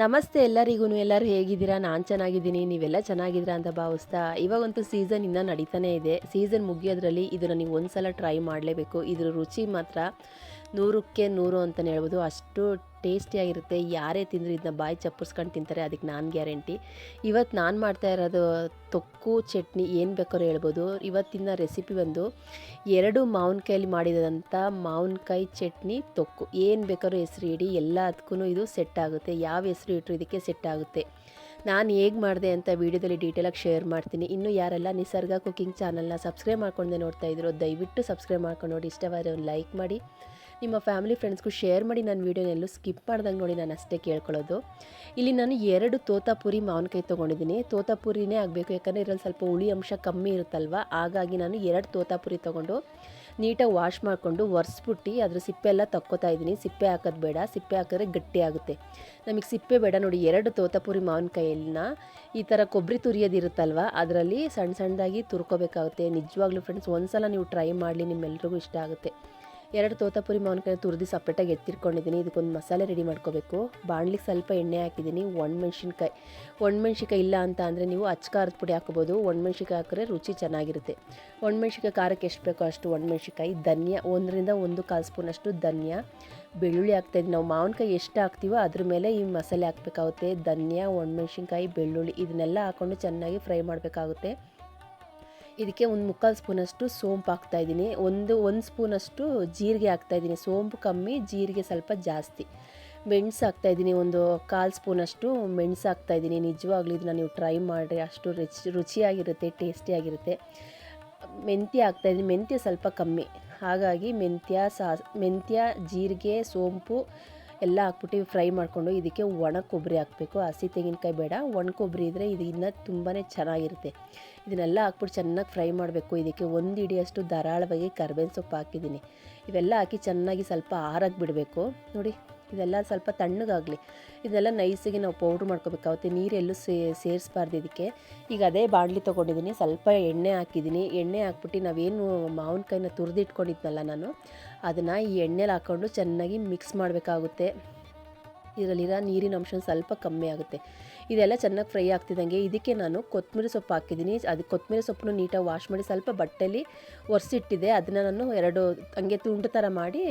ನಮಸ್ತೆ ಎಲ್ಲರಿಗೂ ಎಲ್ಲರೂ ಹೇಗಿದ್ದೀರಾ? ನಾನು ಚೆನ್ನಾಗಿದ್ದೀನಿ, ನೀವೆಲ್ಲ ಚೆನ್ನಾಗಿದ್ದೀರಾ ಅಂತ ಭಾವಿಸ್ತಾ ಇವಾಗಂತೂ ಸೀಸನ್ ಇನ್ನೂ ನಡೀತಾನೇ ಇದೆ. ಸೀಸನ್ ಮುಗಿಯೋದ್ರಲ್ಲಿ ಇದನ್ನು ನೀವು ಒಂದು ಸಲ ಟ್ರೈ ಮಾಡಲೇಬೇಕು. ಇದರ ರುಚಿ ಮಾತ್ರ ನೂರಕ್ಕೆ ನೂರು ಅಂತಲೇ ಹೇಳ್ಬೋದು. ಅಷ್ಟು ಟೇಸ್ಟಿಯಾಗಿರುತ್ತೆ ಯಾರೇ ತಿಂದರೂ ಇದನ್ನ ಬಾಯಿ ಚಪ್ಪರ್ಸ್ಕೊಂಡು ತಿಂತಾರೆ. ಅದಕ್ಕೆ ನಾನು ಗ್ಯಾರಂಟಿ. ಇವತ್ತು ನಾನು ಮಾಡ್ತಾ ಇರೋದು ತೊಕ್ಕು, ಚಟ್ನಿ ಏನು ಬೇಕಾದ್ರೂ ಹೇಳ್ಬೋದು. ಇವತ್ತಿನ ರೆಸಿಪಿ ಬಂದು ಎರಡು ಮಾವಿನಕಾಯಲ್ಲಿ ಮಾಡಿದಂಥ ಮಾವಿನಕಾಯಿ ಚಟ್ನಿ, ತೊಕ್ಕು. ಏನು ಬೇಕಾದ್ರೂ ಹೆಸರು ಇಡಿ. ಎಲ್ಲ ಅದಕ್ಕೂ ಇದು ಸೆಟ್ ಆಗುತ್ತೆ. ಯಾವ ಹೆಸರು ಇಟ್ಟರು ಇದಕ್ಕೆ ಸೆಟ್ ಆಗುತ್ತೆ. ನಾನು ಹೇಗೆ ಮಾಡಿದೆ ಅಂತ ವೀಡಿಯೋದಲ್ಲಿ ಡೀಟೇಲಾಗಿ ಶೇರ್ ಮಾಡ್ತೀನಿ. ಇನ್ನು ಯಾರೆಲ್ಲ ನಿಸರ್ಗ ಕುಕಿಂಗ್ ಚಾನಲ್ನ ಸಬ್ಸ್ಕ್ರೈಬ್ ಮಾಡ್ಕೊಂಡೆ ನೋಡ್ತಾ ಇದ್ರು, ದಯವಿಟ್ಟು ಸಬ್ಸ್ಕ್ರೈಬ್ ಮಾಡ್ಕೊಂಡು ನೋಡಿ. ಇಷ್ಟವಾದ ಲೈಕ್ ಮಾಡಿ. ನಿಮ್ಮ ಫ್ಯಾಮಿಲಿ ಫ್ರೆಂಡ್ಸ್ಗೂ ಶೇರ್ ಮಾಡಿ ನನ್ನ ವೀಡಿಯೋನೆಲ್ಲೂ ಸ್ಕಿಪ್ ಮಾಡ್ದಂಗೆ ನೋಡಿ ನಾನು ಅಷ್ಟೇ ಕೇಳ್ಕೊಳ್ಳೋದು. ಇಲ್ಲಿ ನಾನು ಎರಡು ತೋತಾಪುರಿ ಮಾವಿನಕಾಯಿ ತೊಗೊಂಡಿದ್ದೀನಿ. ತೋತಾಪುರಿನೇ ಆಗಬೇಕು, ಯಾಕಂದರೆ ಇದರಲ್ಲಿ ಸ್ವಲ್ಪ ಹುಳಿ ಅಂಶ ಕಮ್ಮಿ ಇರುತ್ತಲ್ವ? ಹಾಗಾಗಿ ನಾನು ಎರಡು ತೋತಾಪುರಿ ತೊಗೊಂಡು ನೀಟಾಗಿ ವಾಶ್ ಮಾಡಿಕೊಂಡು ಒರೆಸ್ಬಿಟ್ಟು ಅದ್ರ ಸಿಪ್ಪೆ ಎಲ್ಲ ತಕ್ಕೋತಾ ಇದ್ದೀನಿ. ಸಿಪ್ಪೆ ಹಾಕೋದು ಬೇಡ, ಸಿಪ್ಪೆ ಹಾಕಿದ್ರೆ ಗಟ್ಟಿ ಆಗುತ್ತೆ. ನಮಗೆ ಸಿಪ್ಪೆ ಬೇಡ ನೋಡಿ, ಎರಡು ತೋತಾಪುರಿ ಮಾವಿನಕಾಯಿನ ಈ ಥರ ಕೊಬ್ಬರಿ ತುರಿಯೋದಿರುತ್ತಲ್ವ ಅದರಲ್ಲಿ ಸಣ್ಣ ಸಣ್ಣದಾಗಿ ತುರ್ಕೋಬೇಕಾಗುತ್ತೆ. ನಿಜವಾಗ್ಲೂ ಫ್ರೆಂಡ್ಸ್ ಒಂದ್ಸಲ ನೀವು ಟ್ರೈ ಮಾಡಲಿ ನಿಮ್ಮೆಲ್ಲರಿಗೂ ಇಷ್ಟ ಆಗುತ್ತೆ. ಎರಡು ತೋತಾಪುರಿ ಮಾವಿನಕಾಯಿ ತುರಿದು ಸಪ್ರೇಟಾಗಿ ಎತ್ತಿಟ್ಕೊಂಡಿದ್ದೀನಿ. ಇದಕ್ಕೊಂದು ಮಸಾಲೆ ರೆಡಿ ಮಾಡ್ಕೋಬೇಕು. ಬಾಣಲಿಗೆ ಸ್ವಲ್ಪ ಎಣ್ಣೆ ಹಾಕಿದ್ದೀನಿ. ಒಣಮೆಣ್ಸಿನ್ಕಾಯಿ ಒಣಮೆಣ್ಸಿಕಾಯಿ ಇಲ್ಲ ಅಂತ ಅಂದರೆ ನೀವು ಅಚ್ಚಕಾರದ ಪುಡಿ ಹಾಕೋಬೋದು. ಒಣಮೆಣ್ಸಿಕಾಯಿ ಹಾಕಿದ್ರೆ ರುಚಿ ಚೆನ್ನಾಗಿರುತ್ತೆ. ಒಣಮೆಣ್ಸಿಕಾಯಿ ಖಾರಕ್ಕೆ ಎಷ್ಟು ಬೇಕೋ ಅಷ್ಟು ಒಣಮೆಣ್ಸಿಕಾಯಿ ಧನ್ಯ ಒಂದರಿಂದ ಒಂದು ಕಾಲು ಸ್ಪೂನಷ್ಟು ಧನ್ಯ. ಬೆಳ್ಳುಳ್ಳಿ ಹಾಕ್ತಾಯಿದ್ವಿ ನಾವು ಮಾವಿನಕಾಯಿ ಎಷ್ಟು ಹಾಕ್ತೀವೋ ಅದ್ರ ಮೇಲೆ ಈ ಮಸಾಲೆ ಹಾಕಬೇಕಾಗುತ್ತೆ. ಧನ್ಯ, ಒಣಮೆಣ್ಸಿನ್ಕಾಯಿ, ಬೆಳ್ಳುಳ್ಳಿ, ಇದನ್ನೆಲ್ಲ ಹಾಕ್ಕೊಂಡು ಚೆನ್ನಾಗಿ ಫ್ರೈ ಮಾಡಬೇಕಾಗುತ್ತೆ. ಇದಕ್ಕೆ ಒಂದು ಮುಕ್ಕಾಲು ಸ್ಪೂನಷ್ಟು ಸೋಂಪು ಹಾಕ್ತಾಯಿದ್ದೀನಿ ಒಂದು ಒಂದು ಸ್ಪೂನಷ್ಟು ಜೀರಿಗೆ ಹಾಕ್ತಾಯಿದ್ದೀನಿ ಸೋಂಪು ಕಮ್ಮಿ, ಜೀರಿಗೆ ಸ್ವಲ್ಪ ಜಾಸ್ತಿ. ಮೆಣಸು ಹಾಕ್ತಾಯಿದ್ದೀನಿ ಒಂದು ಕಾಲು ಸ್ಪೂನಷ್ಟು ಮೆಣಸು ಹಾಕ್ತಾಯಿದ್ದೀನಿ ನಿಜವಾಗ್ಲೂ ಇದನ್ನ ನೀವು ಟ್ರೈ ಮಾಡಿರಿ ಅಷ್ಟು ರುಚಿ, ರುಚಿಯಾಗಿರುತ್ತೆ, ಟೇಸ್ಟಿಯಾಗಿರುತ್ತೆ. ಮೆಂತ್ಯ ಹಾಕ್ತಾಯಿದ್ದೀನಿ ಮೆಂತ್ಯ ಸ್ವಲ್ಪ ಕಮ್ಮಿ. ಹಾಗಾಗಿ ಮೆಂತ್ಯ ಸಾ ಮೆಂತ್ಯ, ಜೀರಿಗೆ, ಸೋಂಪು ಎಲ್ಲ ಹಾಕ್ಬಿಟ್ಟು ಫ್ರೈ ಮಾಡಿಕೊಂಡು ಇದಕ್ಕೆ ಒಣ ಕೊಬ್ಬರಿ ಹಾಕಬೇಕು. ಹಸಿ ತೆಂಗಿನಕಾಯಿ ಬೇಡ. ಒಣ ಕೊಬ್ಬರಿ ಇದ್ದರೆ ಇದು ಇನ್ನೂ ತುಂಬಾ ಚೆನ್ನಾಗಿರುತ್ತೆ. ಇದನ್ನೆಲ್ಲ ಹಾಕ್ಬಿಟ್ಟು ಚೆನ್ನಾಗಿ ಫ್ರೈ ಮಾಡಬೇಕು. ಇದಕ್ಕೆ ಒಂದು ಹಿಡಿಯಷ್ಟು ಧಾರಾಳವಾಗಿ ಕರ್ಬೇವಿನ ಸೊಪ್ಪು ಹಾಕಿದ್ದೀನಿ. ಇವೆಲ್ಲ ಹಾಕಿ ಚೆನ್ನಾಗಿ ಸ್ವಲ್ಪ ಆರಕ್ಕೆ ಬಿಡಬೇಕು. ನೋಡಿ ಇದೆಲ್ಲ ಸ್ವಲ್ಪ ತಣ್ಣಗಾಗಲಿ. ಇದೆಲ್ಲ ನೈಸಿಗೆ ನಾವು ಪೌಡ್ರ್ ಮಾಡ್ಕೋಬೇಕಾಗುತ್ತೆ ನೀರೆಲ್ಲೂ ಸೇ, ಸೇರಿಸ್ಬಾರ್ದು ಇದಕ್ಕೆ. ಈಗ ಅದೇ ಬಾಣಲಿ ತೊಗೊಂಡಿದ್ದೀನಿ ಸ್ವಲ್ಪ ಎಣ್ಣೆ ಹಾಕಿದ್ದೀನಿ ಎಣ್ಣೆ ಹಾಕ್ಬಿಟ್ಟು ನಾವೇನು ಮಾವಿನಕಾಯಿನ ತುರಿದಿಟ್ಕೊಂಡಿದ್ನಲ್ಲ ನಾನು, ಅದನ್ನು ಈ ಎಣ್ಣೆಲಿ ಹಾಕ್ಕೊಂಡು ಚೆನ್ನಾಗಿ ಮಿಕ್ಸ್ ಮಾಡಬೇಕಾಗುತ್ತೆ. ಇದರಲ್ಲಿರೋ ನೀರಿನ ಅಂಶ ಸ್ವಲ್ಪ ಕಮ್ಮಿ ಆಗುತ್ತೆ. ಇದೆಲ್ಲ ಚೆನ್ನಾಗಿ ಫ್ರೈ ಆಗ್ತಿದ್ದಂಗೆ ಇದಕ್ಕೆ ನಾನು ಕೊತ್ತಂಬರಿ ಸೊಪ್ಪು ಹಾಕಿದ್ದೀನಿ. ಅದು ಕೊತ್ತಂಬರಿ ಸೊಪ್ಪನ್ನು ನೀಟಾಗಿ ವಾಶ್ ಮಾಡಿ ಸ್ವಲ್ಪ ಬಟ್ಟೆಲಿ ಒರೆಸಿಟ್ಟಿದೆ. ಅದನ್ನು ನಾನು ಎರಡು ಹಂಗೆ ತುಂಡು ಥರ ಮಾಡಿ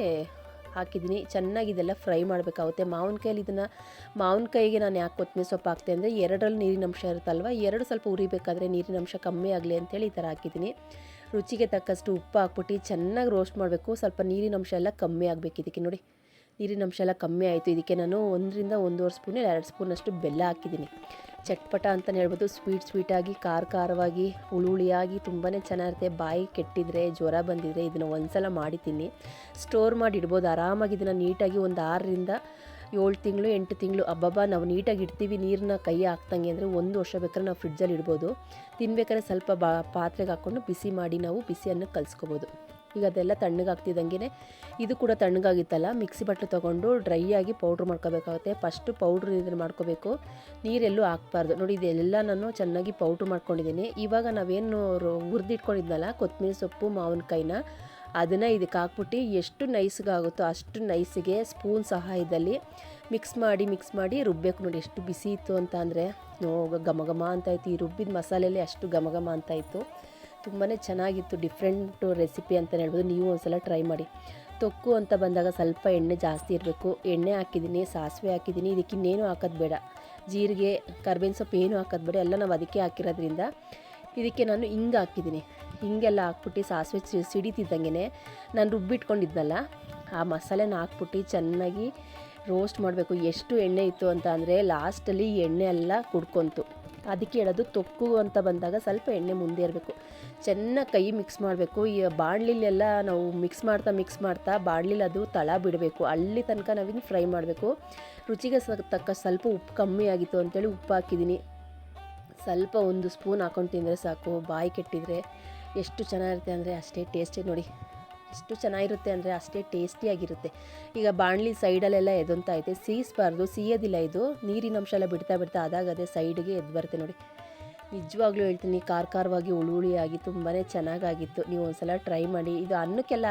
ಹಾಕಿದ್ದೀನಿ. ಚೆನ್ನಾಗಿ ಇದೆಲ್ಲ ಫ್ರೈ ಮಾಡಬೇಕಾಗುತ್ತೆ. ಮಾವಿನಕಾಯಲ್ಲಿ ಇದನ್ನು ಮಾವಿನಕಾಯಿಗೆ ನಾನು ಯಾಕೆ ಕೊತ್ತಂಬರಿ ಸೊಪ್ಪು ಹಾಕ್ತೆ ಅಂದರೆ ಎರಡರಲ್ಲಿ ನೀರಿನ ಅಂಶ ಇರುತ್ತಲ್ವ? ಎರಡು ಸ್ವಲ್ಪ ಉರಿಬೇಕಾದ್ರೆ ನೀರಿನ ಅಂಶ ಕಮ್ಮಿ ಆಗಲಿ ಅಂತೇಳಿ ಈ ಥರ ಹಾಕಿದ್ದೀನಿ. ರುಚಿಗೆ ತಕ್ಕಷ್ಟು ಉಪ್ಪು ಹಾಕ್ಬಿಟ್ಟು ಚೆನ್ನಾಗಿ ರೋಸ್ಟ್ ಮಾಡಬೇಕು. ಸ್ವಲ್ಪ ನೀರಿನ ಅಂಶ ಎಲ್ಲ ಕಮ್ಮಿ ಆಗಬೇಕು ಇದಕ್ಕೆ ನೋಡಿ. ನೀರಿನ ಅಂಶ ಎಲ್ಲ ಕಮ್ಮಿ ಆಯಿತು. ಇದಕ್ಕೆ ನಾನು ಒಂದರಿಂದ ಒಂದೂವರೆ ಸ್ಪೂನ್, ಎರಡು ಸ್ಪೂನಷ್ಟು ಬೆಲ್ಲ ಹಾಕಿದ್ದೀನಿ. ಚಟ್ಪಟ ಅಂತಲೇ ಹೇಳ್ಬೋದು. ಸ್ವೀಟ್, ಸ್ವೀಟಾಗಿ ಖಾರ ಖಾರವಾಗಿ ಹುಳಿ ಹುಳಿಯಾಗಿ ತುಂಬಾ ಚೆನ್ನಾಗಿರುತ್ತೆ. ಬಾಯಿ ಕೆಟ್ಟಿದ್ರೆ, ಜ್ವರ ಬಂದಿದ್ರೆ ಇದನ್ನು ಒಂದ್ಸಲ ಮಾಡಿ ತಿನ್ನಿ ಸ್ಟೋರ್ ಮಾಡಿ ಇಡ್ಬೋದು ಆರಾಮಾಗಿ ಇದನ್ನು ನೀಟಾಗಿ ಒಂದು ಆರರಿಂದ ಏಳು ತಿಂಗಳು, ಎಂಟು ತಿಂಗಳು ಹಬ್ಬಬ್ಬ ನಾವು ನೀಟಾಗಿ ಇಡ್ತೀವಿ. ನೀರನ್ನ ಕೈ ಹಾಕ್ದಂಗೆ ಅಂದರೆ ಒಂದು ವರ್ಷ ಬೇಕಾದ್ರೆ ನಾವು ಫ್ರಿಡ್ಜಲ್ಲಿ ಇಡ್ಬೋದು. ತಿನ್ಬೇಕಾದ್ರೆ ಸ್ವಲ್ಪ ಬಾ, ಪಾತ್ರೆಗೆ ಹಾಕ್ಕೊಂಡು ಬಿಸಿ ಮಾಡಿ ನಾವು ಬಿಸಿಯನ್ನು ಕಲಿಸ್ಕೋಬೋದು. ಈಗ ಅದೆಲ್ಲ ತಣ್ಣಗಾಗ್ತಿದ್ದಂಗೆ ಇದು ಕೂಡ ತಣ್ಣಗಾಗಿತ್ತಲ್ಲ. ಮಿಕ್ಸಿ ಬಟ್ಟೆ ತೊಗೊಂಡು ಡ್ರೈ ಆಗಿ ಪೌಡ್ರ್ ಮಾಡ್ಕೋಬೇಕಾಗುತ್ತೆ. ಫಸ್ಟು ಪೌಡ್ರ್ ಇದನ್ನು ಮಾಡ್ಕೋಬೇಕು. ನೀರೆಲ್ಲೂ ಹಾಕ್ಬಾರ್ದು. ನೋಡಿ, ಇದೆಲ್ಲ ನಾನು ಚೆನ್ನಾಗಿ ಪೌಡ್ರ್ ಮಾಡ್ಕೊಂಡಿದ್ದೀನಿ. ಇವಾಗ ನಾವೇನು ಹುರಿದಿಟ್ಕೊಂಡಿದ್ನಲ್ಲ, ಕೊತ್ತಂಬರಿ ಸೊಪ್ಪು, ಮಾವಿನಕಾಯಿನ, ಅದನ್ನು ಇದಕ್ಕೆ ಹಾಕ್ಬಿಟ್ಟು ಎಷ್ಟು ನೈಸ್ಗಾಗುತ್ತೋ ಅಷ್ಟು ನೈಸಿಗೆ ಸ್ಪೂನ್ ಸಹಾಯದಲ್ಲಿ ಮಿಕ್ಸ್ ಮಾಡಿ ಮಿಕ್ಸ್ ಮಾಡಿ ರುಬ್ಬೇಕು ನೋಡಿ. ಎಷ್ಟು ಬಿಸಿ ಇತ್ತು ಅಂತ ಅಂದರೆ ಘಮ ಘಮ ಅಂತ ಇತ್ತು ಈ ರುಬ್ಬಿದ ಮಸಾಲೆಯಲ್ಲಿ ಅಷ್ಟು ಘಮ ಘಮ ಅಂತ ಇತ್ತು ತುಂಬಾ ಚೆನ್ನಾಗಿತ್ತು ಡಿಫ್ರೆಂಟು ರೆಸಿಪಿ ಅಂತಲೇ ಹೇಳ್ಬೋದು. ನೀವು ಒಂದ್ಸಲ ಟ್ರೈ ಮಾಡಿ. ತೊಕ್ಕು ಅಂತ ಬಂದಾಗ ಸ್ವಲ್ಪ ಎಣ್ಣೆ ಜಾಸ್ತಿ ಇರಬೇಕು. ಎಣ್ಣೆ ಹಾಕಿದ್ದೀನಿ, ಸಾಸಿವೆ ಹಾಕಿದ್ದೀನಿ. ಇದಕ್ಕೆ ಇನ್ನೇನು ಹಾಕೋದು ಬೇಡ. ಜೀರಿಗೆ, ಕರ್ಬೇವಿನ ಸೊಪ್ಪು ಏನು ಹಾಕೋದು ಬೇಡ. ಎಲ್ಲ ನಾವು ಅದಕ್ಕೆ ಹಾಕಿರೋದ್ರಿಂದ ಇದಕ್ಕೆ ನಾನು ಹಿಂಗೆ ಹಾಕಿದ್ದೀನಿ. ಹಿಂಗೆಲ್ಲ ಹಾಕ್ಬಿಟ್ಟು ಸಾಸಿವೆ ಸಿಡಿತಿದ್ದಂಗೆ ನಾನು ರುಬ್ಬಿಟ್ಕೊಂಡಿದ್ನಲ್ಲ, ಆ ಮಸಾಲೆನ ಹಾಕ್ಬಿಟ್ಟು ಚೆನ್ನಾಗಿ ರೋಸ್ಟ್ ಮಾಡಬೇಕು. ಎಷ್ಟು ಎಣ್ಣೆ ಇತ್ತು ಅಂತ ಅಂದರೆ ಲಾಸ್ಟಲ್ಲಿ ಎಣ್ಣೆ ಎಲ್ಲ ಕುಡ್ಕೊಂತು. ಅದಕ್ಕೆ ಹೇಳೋದು ತೊಕ್ಕು ಅಂತ ಬಂದಾಗ ಸ್ವಲ್ಪ ಎಣ್ಣೆ ಮುಂದೆ ಇರಬೇಕು ಚೆನ್ನಾಗಿ ಕೈ ಮಿಕ್ಸ್ ಮಾಡಬೇಕು. ಈ ಬಾಣಲಿಲೆಲ್ಲ ನಾವು ಮಿಕ್ಸ್ ಮಾಡ್ತಾ ಮಿಕ್ಸ್ ಮಾಡ್ತಾ ಬಾಣಲಿಲಿ ಅದು ತಳ ಬಿಡಬೇಕು. ಅಲ್ಲಿ ತನಕ ನಾವಿನ್ನು ಫ್ರೈ ಮಾಡಬೇಕು. ರುಚಿಗೆ ತಕ್ಕ ಸ್ವಲ್ಪ ಉಪ್ಪು ಕಮ್ಮಿ ಆಗಿತ್ತು ಅಂತೇಳಿ ಉಪ್ಪು ಹಾಕಿದ್ದೀನಿ. ಸ್ವಲ್ಪ ಒಂದು ಸ್ಪೂನ್ ಹಾಕೊಂಡು ತಿಂದರೆ ಸಾಕು. ಬಾಯಿ ಕೆಟ್ಟಿದರೆ ಎಷ್ಟು ಚೆನ್ನಾಗಿರುತ್ತೆ ಅಂದರೆ ಅಷ್ಟೇ ಟೇಸ್ಟಿ ನೋಡಿ. ಎಷ್ಟು ಚೆನ್ನಾಗಿರುತ್ತೆ ಅಂದರೆ ಅಷ್ಟೇ ಟೇಸ್ಟಿಯಾಗಿರುತ್ತೆ. ಈಗ ಬಾಣಲಿ ಸೈಡಲ್ಲೆಲ್ಲ ಎದಂತ ಐತೆ ಸೀಸ್ಬಾರ್ದು, ಸೀಯೋದಿಲ್ಲ ಇದು. ನೀರಿನ ಅಂಶ ಎಲ್ಲ ಬಿಡ್ತಾ ಬಿಡ್ತಾ ಆದಾಗ ಅದೇ ಸೈಡ್ಗೆ ಎದ್ದು ಬರುತ್ತೆ ನೋಡಿ. ನಿಜವಾಗ್ಲೂ ಹೇಳ್ತೀನಿ ಖಾರ ಖಾರವಾಗಿ ಹುಳಿ ತುಂಬಾ ಚೆನ್ನಾಗಾಗಿತ್ತು. ನೀವು ಒಂದು ಸಲ ಟ್ರೈ ಮಾಡಿ. ಇದು ಅನ್ನಕ್ಕೆಲ್ಲ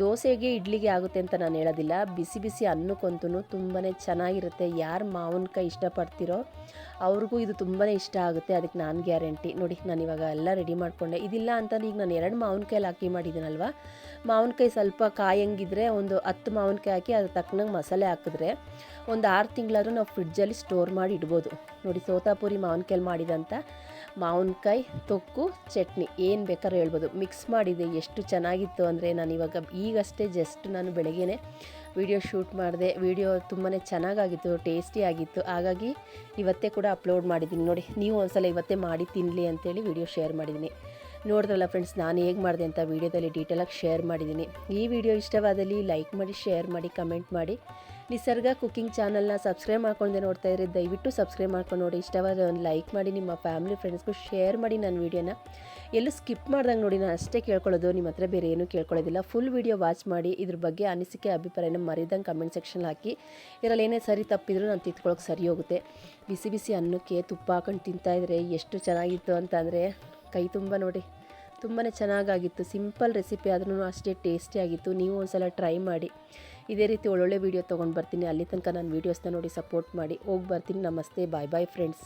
ದೋಸೆಗೆ ಇಡ್ಲಿಗೆ ಆಗುತ್ತೆ ಅಂತ ನಾನು ಹೇಳೋದಿಲ್ಲ. ಬಿಸಿ ಬಿಸಿ ಅನ್ನಕ್ಕಂತೂ ತುಂಬಾ ಚೆನ್ನಾಗಿರುತ್ತೆ. ಯಾರು ಮಾವಿನಕಾಯಿ ಇಷ್ಟಪಡ್ತಿರೋ ಅವ್ರಿಗೂ ಇದು ತುಂಬಾ ಇಷ್ಟ ಆಗುತ್ತೆ. ಅದಕ್ಕೆ ನಾನು ಗ್ಯಾರಂಟಿ. ನೋಡಿ, ನಾನು ಇವಾಗ ಎಲ್ಲ ರೆಡಿ ಮಾಡಿಕೊಂಡೆ. ಇದಿಲ್ಲ ಅಂತ ಈಗ ನಾನು ಎರಡು ಮಾವಿನಕಾಯಲ್ಲಿ ಹಾಕಿ ಮಾಡಿದ್ದೀನಲ್ವ ಮಾವಿನಕಾಯಿ ಸ್ವಲ್ಪ ಕಾಯಂಗಿದ್ರೆ ಒಂದು ಹತ್ತು ಮಾವಿನಕಾಯಿ ಹಾಕಿ ಅದ್ರ ತಕ್ಕನಂಗೆ ಮಸಾಲೆ ಹಾಕಿದ್ರೆ ಒಂದು ಆರು ತಿಂಗಳಾದರೂ ನಾವು ಫ್ರಿಡ್ಜಲ್ಲಿ ಸ್ಟೋರ್ ಮಾಡಿ ಇಡ್ಬೋದು. ನೋಡಿ, ಸೋತಾಪುರಿ ಮಾವಿನಕಾಯಲ್ಲಿ ಮಾಡಿದಂಥ ಮಾವಿನಕಾಯಿ, ತೊಕ್ಕು, ಚಟ್ನಿ ಏನು ಬೇಕಾದ್ರೂ ಹೇಳ್ಬೋದು. ಮಿಕ್ಸ್ ಮಾಡಿದೆ, ಎಷ್ಟು ಚೆನ್ನಾಗಿತ್ತು ಅಂದರೆ ನಾನು ಇವಾಗ ಈಗಷ್ಟೇ ಜಸ್ಟ್ ನಾನು ಬೆಳಗ್ಗೆ ವಿಡಿಯೋ ಶೂಟ್ ಮಾಡಿದೆ. ವಿಡಿಯೋ ತುಂಬಾ ಚೆನ್ನಾಗಾಗಿತ್ತು ಟೇಸ್ಟಿ ಆಗಿತ್ತು. ಹಾಗಾಗಿ ಇವತ್ತೇ ಕೂಡ ಅಪ್ಲೋಡ್ ಮಾಡಿದ್ದೀನಿ. ನೋಡಿ, ನೀವು ಒಂದ್ಸಲ ಇವತ್ತೇ ಮಾಡಿ ತಿನ್ನಲಿ ಅಂತೇಳಿ ವಿಡಿಯೋ ಶೇರ್ ಮಾಡಿದ್ದೀನಿ. ನೋಡಿದ್ರಲ್ಲ ಫ್ರೆಂಡ್ಸ್ ನಾನು ಹೇಗೆ ಮಾಡಿದೆ ಅಂತ ವೀಡಿಯೋದಲ್ಲಿ ಡೀಟೇಲಾಗಿ ಶೇರ್ ಮಾಡಿದ್ದೀನಿ ಈ ವಿಡಿಯೋ ಇಷ್ಟವಾದಲ್ಲಿ ಲೈಕ್ ಮಾಡಿ ಶೇರ್ ಮಾಡಿ ಕಮೆಂಟ್ ಮಾಡಿ. ನಿಸರ್ಗ ಕುಕ್ಕಿಂಗ್ ಚಾನಲ್ನ ಸಬ್ಸ್ಕ್ರೈಬ್ ಮಾಡ್ಕೊಂಡೆ ನೋಡ್ತಾ ಇದ್ರೆ ದಯವಿಟ್ಟು ಸಬ್ಸ್ಕ್ರೈಬ್ ಮಾಡ್ಕೊಂಡು ನೋಡಿ. ಇಷ್ಟವಾದ ಒಂದು ಲೈಕ್ ಮಾಡಿ, ನಿಮ್ಮ ಫ್ಯಾಮಿಲಿ ಫ್ರೆಂಡ್ಸ್ಗೂ ಶೇರ್ ಮಾಡಿ ನನ್ನ ವೀಡಿಯೋನ. ಎಲ್ಲೂ ಸ್ಕಿಪ್ ಮಾಡ್ದಂಗೆ ನೋಡಿ, ನಾನು ಅಷ್ಟೇ ಕೇಳ್ಕೊಳ್ಳೋದು, ನಿಮ್ಮ ಹತ್ರ ಬೇರೆ ಏನೂ ಕೇಳ್ಕೊಳ್ಳೋದಿಲ್ಲ. ಫುಲ್ ವೀಡಿಯೋ ವಾಚ್ ಮಾಡಿ, ಇದ್ರ ಬಗ್ಗೆ ಅನಿಸಿಕೆ, ಅಭಿಪ್ರಾಯನ ಮರಿದಂಗೆ ಕಮೆಂಟ್ ಸೆಕ್ಷನ್ ಹಾಕಿ. ಇದರಲ್ಲಿ ಏನೇ ಸರಿ ತಪ್ಪಿದ್ರು ನಾನು ತಿತ್ಕೊಳ್ಳೋಕೆ ಸರಿ ಹೋಗುತ್ತೆ. ಬಿಸಿ ಬಿಸಿ ಅನ್ನಕ್ಕೆ ತುಪ್ಪ ಹಾಕೊಂಡು ತಿಂತಾಯಿದ್ರೆ ಎಷ್ಟು ಚೆನ್ನಾಗಿತ್ತು ಅಂತಂದರೆ ಕೈ ತುಂಬ ನೋಡಿ. ತುಂಬಾ ಚೆನ್ನಾಗಾಗಿತ್ತು. ಸಿಂಪಲ್ ರೆಸಿಪಿ ಆದ್ರೂ ಅಷ್ಟೇ ಟೇಸ್ಟಿಯಾಗಿತ್ತು ನೀವು ಒಂದ್ಸಲ ಟ್ರೈ ಮಾಡಿ. ಇದೇ ರೀತಿ ಒಳ್ಳೊಳ್ಳೆ ವೀಡಿಯೋ ತೊಗೊಂಡು ಬರ್ತೀನಿ. ಅಲ್ಲಿ ತನಕ ನಾನು ವೀಡಿಯೋಸ್ನ ನೋಡಿ ಸಪೋರ್ಟ್ ಮಾಡಿ. ಹೋಗಿ ಬರ್ತೀನಿ. ನಮಸ್ತೆ. ಬಾಯ್ ಬಾಯ್ ಫ್ರೆಂಡ್ಸ್